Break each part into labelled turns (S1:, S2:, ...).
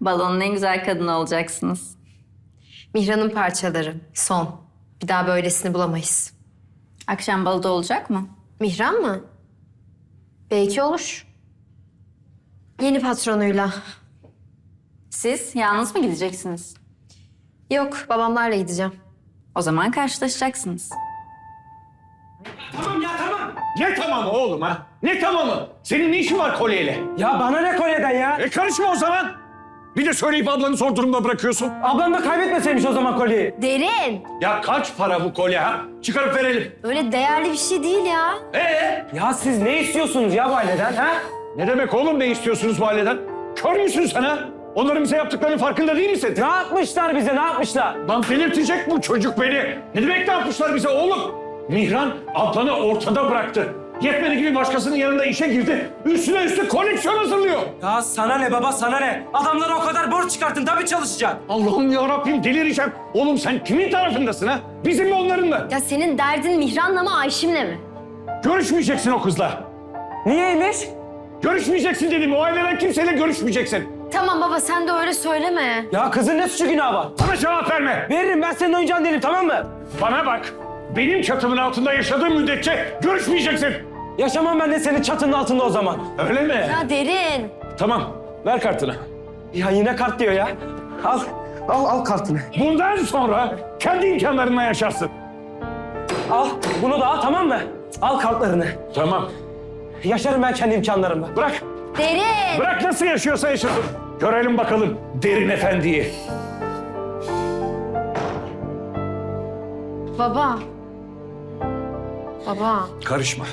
S1: Balonun en güzel kadını olacaksınız.
S2: Mihran'ın parçaları. Son. Bir daha böylesini bulamayız.
S1: Akşam baloda olacak mı?
S2: Mihran mı? Belki olur. Yeni patronuyla.
S1: Siz yalnız mı gideceksiniz?
S2: Yok, babamlarla gideceğim.
S1: O zaman karşılaşacaksınız.
S3: Tamam ya tamam. Ne tamamı oğlum ha? Ne tamamı? Senin ne işin var kolyeyle?
S4: Ya bana ne kolyeden ya?
S3: E karışma o zaman. Bir de söyleyip ablanı zor durumda bırakıyorsun.
S4: Ablam da kaybetmeseymiş o zaman kolyeyi.
S2: Derin.
S3: Ya kaç para bu kolye ha? Çıkarıp verelim.
S2: Öyle değerli bir şey değil ya.
S3: Ee?
S4: Ya siz ne istiyorsunuz ya bu aileden ha?
S3: Ne demek oğlum ne istiyorsunuz bu aileden? Kör müsün sen ha? Onların bize yaptıklarının farkında değil misin?
S4: Ne yapmışlar bize ne yapmışlar?
S3: Lan delirtecek bu çocuk beni. Ne demek ne yapmışlar bize oğlum? Mihran ablanı ortada bıraktı. Yetmedi gibi başkasının yanında işe girdi. Üstüne üstü koleksiyon hazırlıyor.
S4: Ya sana ne baba sana ne? Adamlara o kadar borç çıkarttın tabii çalışacak.
S3: Allah'ım ya Rabbim delireceğim. Oğlum sen kimin tarafındasın ha? Bizim mi onların mı?
S2: Ya senin derdin Mihran'la mı Ayşim'le mi?
S3: Görüşmeyeceksin o kızla.
S4: Niyeymiş?
S3: Görüşmeyeceksin dedim. O aileden kimseyle görüşmeyeceksin.
S2: Tamam baba sen de öyle söyleme.
S4: Ya kızın ne suçu günahı var?
S3: Bana cevap verme.
S4: Veririm ben senin oyuncağın değilim tamam mı?
S3: Bana bak. Benim çatımın altında yaşadığın müddetçe görüşmeyeceksin.
S4: Yaşamam ben de senin çatının altında o zaman.
S3: Öyle mi?
S2: Ya Derin.
S3: Tamam. Ver kartını.
S4: Ya yine kart diyor ya. Al, al, al kartını.
S3: Bundan sonra kendi imkanlarınla yaşarsın.
S4: Al, bunu da al tamam mı? Al kartlarını.
S3: Tamam.
S4: Yaşarım ben kendi imkanlarımla.
S3: Bırak.
S2: Derin.
S3: Bırak nasıl yaşıyorsa yaşasın. Görelim bakalım Derin Efendi'yi.
S2: Baba. Baba.
S3: Karışma.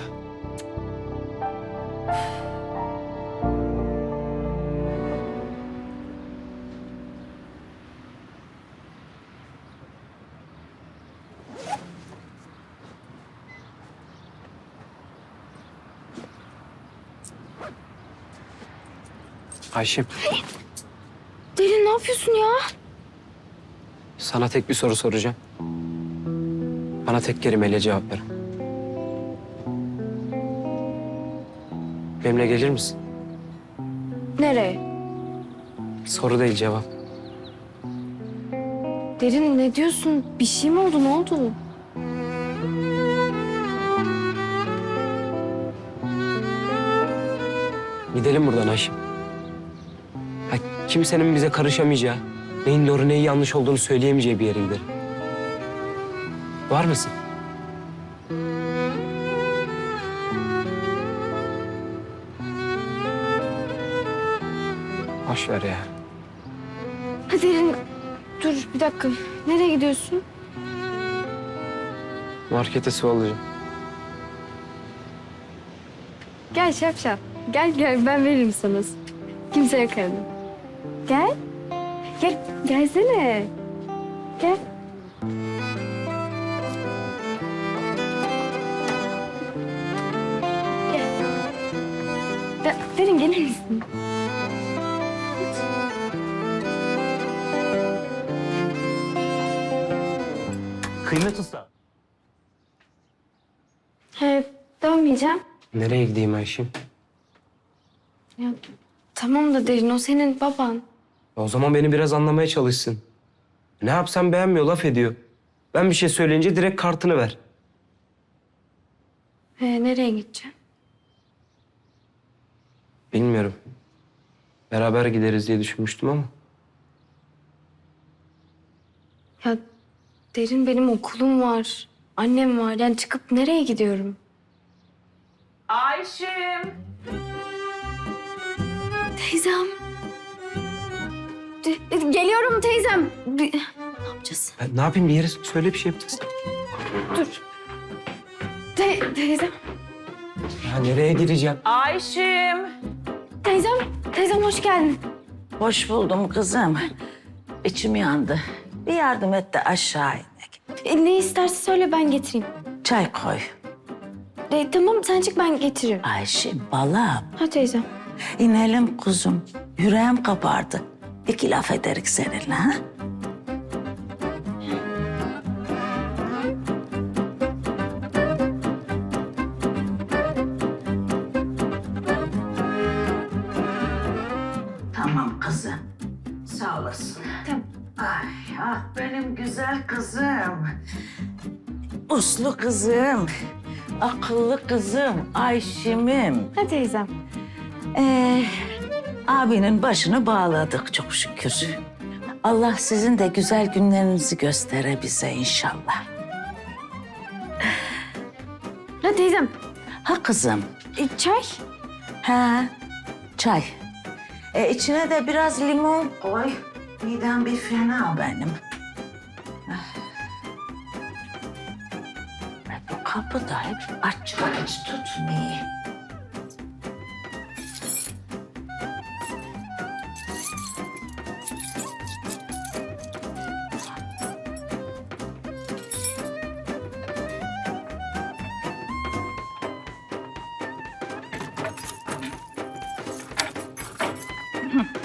S5: Ayşem,
S2: Derin ne yapıyorsun ya?
S5: sana tek bir soru soracağım. Bana tek kelimeyle cevap ver. Benimle gelir misin?
S2: Nereye?
S5: Soru değil cevap.
S2: Derin ne diyorsun? Bir şey mi oldu? Ne oldu?
S5: Gidelim buradan Ayşem. Kimsenin bize karışamayacağı, neyin doğru neyin yanlış olduğunu söyleyemeyeceği bir yere gidelim. Var mısın? Boş ver ya.
S6: Ha Derin, dur bir dakika. Nereye gidiyorsun?
S5: Markete su alacağım.
S6: Gel şapşap. Gel gel ben veririm sana. Kimse yok evde. Gel. Gel, gelsene. Gel. Gel. De- Derin gelir misin?
S4: Kıymet usta.
S6: He, dönmeyeceğim.
S5: Nereye gideyim Ayşem?
S6: Ya, tamam da Derin o senin baban.
S5: O zaman beni biraz anlamaya çalışsın. Ne yapsam beğenmiyor, laf ediyor. Ben bir şey söyleyince direkt kartını ver.
S6: He, nereye gideceğim?
S5: Bilmiyorum. Beraber gideriz diye düşünmüştüm ama.
S6: Ya Derin benim okulum var. Annem var. Yani çıkıp nereye gidiyorum?
S7: Ayşim.
S6: Teyzem. Geliyorum teyzem. Ne yapacağız?
S5: Ben ne yapayım bir yere söyle bir şey yapacağız.
S6: Dur. Te- teyzem.
S5: Ya nereye gireceğim?
S7: Ayşim.
S6: Teyzem. Teyzem hoş geldin.
S7: Hoş buldum kızım. İçim yandı. Bir yardım et de aşağı inek.
S6: E, ne isterse söyle ben getireyim.
S7: Çay koy.
S6: E, tamam sen çık ben getiririm.
S7: Ayşim balam.
S6: Ha teyzem.
S7: İnelim kuzum. Yüreğim kabardı. İki laf ederik seninle ha? Tamam kızım. Sağ olasın. Ay, ah benim güzel kızım. Uslu kızım. Akıllı kızım. Ayşim'im.
S6: Ha teyzem.
S7: Ee, abinin başını bağladık çok şükür. Allah sizin de güzel günlerinizi göstere bize inşallah.
S6: Ha teyzem.
S7: Ha kızım.
S6: E, çay.
S7: Ha, çay. E, içine de biraz limon koy. Midem bir fena benim. Bu kapı da hep aç aç tutmuyor. हाँ